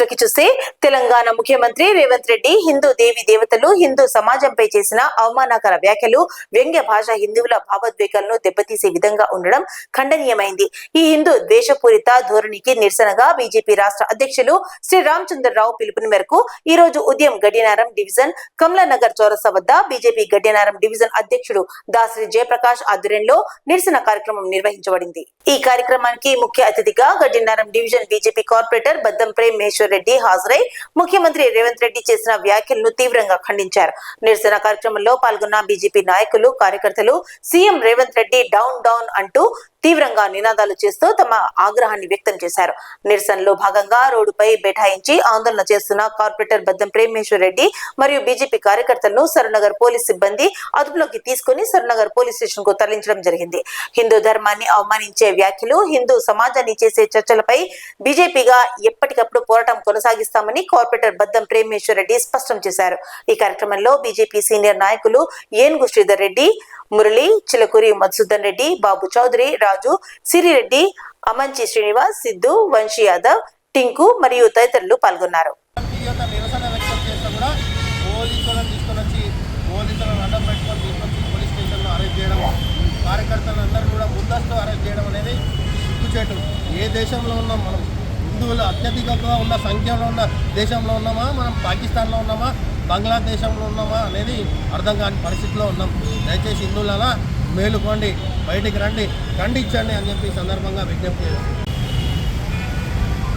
లోకి చూస్తే తెలంగాణ ముఖ్యమంత్రి రేవంత్ రెడ్డి హిందూ దేవి దేవతలు హిందూ సమాజంపై చేసిన అవమానకర వ్యాఖ్యలు వ్యంగ్య భాష హిందువుల భావోద్వేగాలను దెబ్బతీసే విధంగా ఉండడం ఖండనీయమైంది. ఈ హిందూ ద్వేషపూరిత ధోరణికి నిరసనగా బీజేపీ రాష్ట్ర అధ్యక్షులు శ్రీ రామచంద్రరావు పిలుపుని మేరకు ఈ రోజు ఉదయం గడ్డినారం డివిజన్ కమలానగర్ చౌరస వద్ద బీజేపీ గడ్డినారం డివిజన్ అధ్యక్షుడు దాసరి జయప్రకాష్ ఆధ్వర్యంలో నిరసన కార్యక్రమం నిర్వహించబడింది. ఈ కార్యక్రమానికి ముఖ్య అతిథిగా Gaddiannaram division BJP corporator Baddam Premeshwar Reddy హాజరై ముఖ్యమంత్రి రేవంత్ రెడ్డి చేసిన వ్యాఖ్యలను తీవ్రంగా ఖండించారు. నిరసన కార్యక్రమంలో పాల్గొన్న బీజేపీ నాయకులు కార్యకర్తలు CM Revanth Reddy down down అంటూ తీవ్రంగా నినాదాలు చేస్తూ తమ ఆగ్రహాన్ని వ్యక్తం చేశారు. నిరసనలో భాగంగా రోడ్డుపై బైఠాయించి ఆందోళన చేస్తున్న కార్పొరేటర్ బద్దం ప్రేమేశ్వర్ రెడ్డి మరియు బీజేపీ కార్యకర్తలను సరనగర్ పోలీస్ సిబ్బంది అదుపులోకి తీసుకుని సరనగర్ పోలీస్ స్టేషన్కు తరలించడం జరిగింది. హిందూ ధర్మాన్ని అవమానించే వ్యాఖ్యలు హిందూ సమాజాన్ని చేసే చర్చలపై బీజేపీగా ఎప్పటికప్పుడు పోరాటం కొనసాగిస్తామని కార్పొరేటర్ బద్దం ప్రేమేశ్వర్ రెడ్డి స్పష్టం చేశారు. ఈ కార్యక్రమంలో బీజేపీ సీనియర్ నాయకులు ఏనుగు శ్రీధర్ రెడ్డి మురళి చిలకూరి మధుసూదన్ రెడ్డి బాబు చౌదరి రాజు సిరిరెడ్డి అమంచి శ్రీనివాస్ సిద్ధు వంశీ యాదవ్ టింకు మరియు తదితరులు పాల్గొన్నారు. జాతీయత నిరసన వ్యక్తం చేస్తే కూడా తీసుకొని వచ్చి పోలీసులను అడ్డం పెట్టుకొని తీసుకొచ్చి అరెస్ట్ చేయడం కార్యకర్తలందరూ కూడా ముందస్తు అరెస్ట్ చేయడం అనేది సిగ్గుచేటు. ఏ దేశంలో ఉన్నాం మనం? హిందువులు అత్యధికంగా ఉన్న సంఖ్యలో ఉన్న దేశంలో ఉన్నామా? మనం పాకిస్తాన్లో ఉన్నామా? బంగ్లాదేశంలో ఉన్నామా అనేది అర్థం కాని పరిస్థితిలో ఉన్నాం. దయచేసి హిందువులలా మేలుకోండి బయటికి రండి ఖండించండి అని చెప్పి సందర్భంగా విజ్ఞప్తి చేస్తాం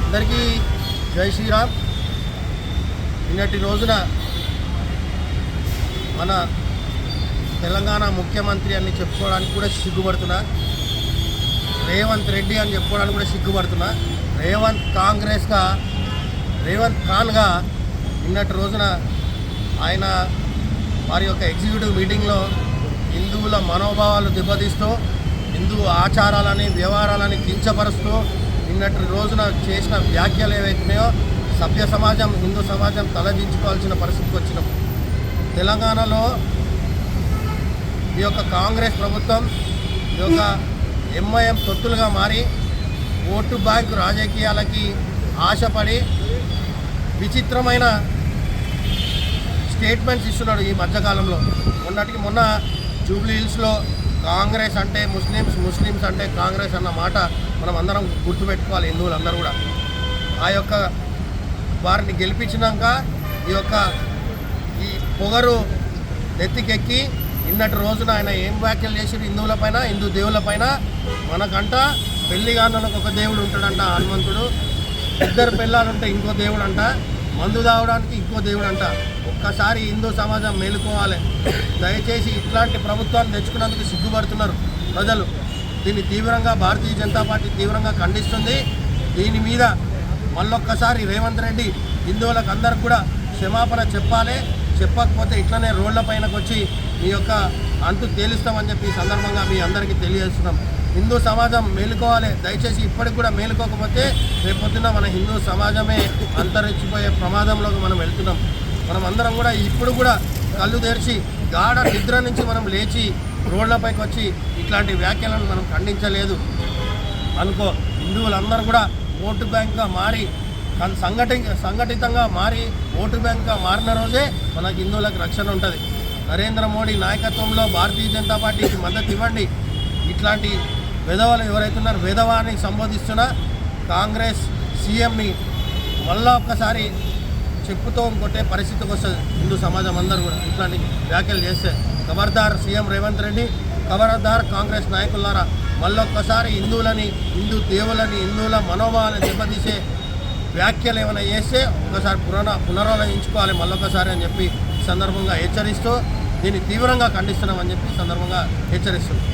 అందరికీ జై శ్రీరామ్. నిన్నటి రోజున మన తెలంగాణ ముఖ్యమంత్రి అని చెప్పుకోవడానికి కూడా సిగ్గుపడుతున్నా. రేవంత్ రెడ్డి అని చెప్పుకోవడానికి కూడా సిగ్గుపడుతున్నా. రేవంత్ కాంగ్రెస్గా రేవంత్ ఖాన్గా నిన్నటి రోజున ఆయన వారి యొక్క ఎగ్జిక్యూటివ్ మీటింగ్లో హిందువుల మనోభావాలు దెబ్బతీస్తూ హిందూ ఆచారాలని వ్యవహారాలని కించపరుస్తూ నిన్నటి రోజున చేసిన వ్యాఖ్యలు ఏవైతున్నాయో సభ్య సమాజం హిందూ సమాజం తలదించుకోవాల్సిన పరిస్థితికి వచ్చినాం. తెలంగాణలో ఈ యొక్క కాంగ్రెస్ ప్రభుత్వం ఈ యొక్క ఎంఐఎం తొత్తులుగా మారి ఓటు బ్యాంక్ రాజకీయాలకి ఆశపడి విచిత్రమైన స్టేట్మెంట్స్ ఇస్తున్నాడు ఈ మధ్యకాలంలో. మొన్నటికి మొన్న జూబ్లీ హిల్స్లో కాంగ్రెస్ అంటే ముస్లిమ్స్ ముస్లిమ్స్ అంటే కాంగ్రెస్ అన్న మాట మనం అందరం గుర్తుపెట్టుకోవాలి హిందువులందరూ కూడా. ఆ యొక్క వారిని గెలిపించినాక ఈ యొక్క ఈ పొగరు నెత్తికెక్కి నిన్నటి రోజున ఆయన ఏం వ్యాఖ్యలు చేసి హిందువుల పైన హిందూ దేవుల పైన? మనకంట పెళ్ళి ఒక దేవుడు ఉంటాడంట హనుమంతుడు. ఇద్దరు పెళ్ళాలంటే ఇంకో దేవుడు అంట మందు తాగడానికి ఇంకో దేవుడు అంట ఒక్కసారి హిందూ సమాజం మేలుకోవాలి. దయచేసి ఇట్లాంటి ప్రభుత్వాన్ని తెచ్చుకున్నందుకు సిగ్గుపడుతున్నారు ప్రజలు. దీన్ని తీవ్రంగా భారతీయ జనతా పార్టీ తీవ్రంగా ఖండిస్తుంది. దీని మీద మళ్ళొక్కసారి రేవంత్ రెడ్డి హిందువులకు అందరికి కూడా క్షమాపణ చెప్పాలి. చెప్పకపోతే ఇట్లనే రోడ్ల పైనకు వచ్చి మీ యొక్క అంటు తేలుస్తామని చెప్పి ఈ సందర్భంగా మీ అందరికీ తెలియజేస్తున్నాం. హిందూ సమాజం మేలుకోవాలి. దయచేసి ఇప్పటికి కూడా మేలుకోకపోతే రేపొద్దున మన హిందూ సమాజమే అంతరించిపోయే ప్రమాదంలోకి మనం వెళ్తున్నాం. మనం అందరం కూడా ఇప్పుడు కూడా కళ్ళు తెరిచి గాఢ నిద్ర నుంచి మనం లేచి రోడ్లపైకి వచ్చి ఇట్లాంటి వ్యాఖ్యలను మనం ఖండించలేదు. అనుకో హిందువులందరూ కూడా ఓటు బ్యాంక్గా మారి సంఘటి సంఘటితంగా మారి ఓటు బ్యాంక్గా మారిన రోజే మనకు హిందువులకు రక్షణ ఉంటుంది. నరేంద్ర మోడీ నాయకత్వంలో భారతీయ జనతా పార్టీకి మద్దతు ఇవ్వండి. ఇట్లాంటి విధవలు ఎవరైతే ఉన్నారో విధవాన్ని సంబోధిస్తున్న కాంగ్రెస్ సీఎంని మళ్ళా ఒక్కసారి చెప్పుతో కొట్టే పరిస్థితికి వస్తుంది హిందూ సమాజం అందరూ కూడా ఇట్లాంటి వ్యాఖ్యలు చేస్తే ఖబర్దార్ సీఎం రేవంత్ రెడ్డి ఖబర్దార్ కాంగ్రెస్ నాయకులారా మళ్ళొక్కసారి హిందువులని హిందూ దేవులని హిందువుల మనోభావాలను దెబ్బతీసే వ్యాఖ్యలు ఏమైనా చేస్తే ఒకసారి పునర పునరాలోచించుకోవాలి మళ్ళొకసారి అని చెప్పి సందర్భంగా హెచ్చరిస్తూ దీన్ని తీవ్రంగా ఖండిస్తున్నామని చెప్పి సందర్భంగా హెచ్చరిస్తున్నాం.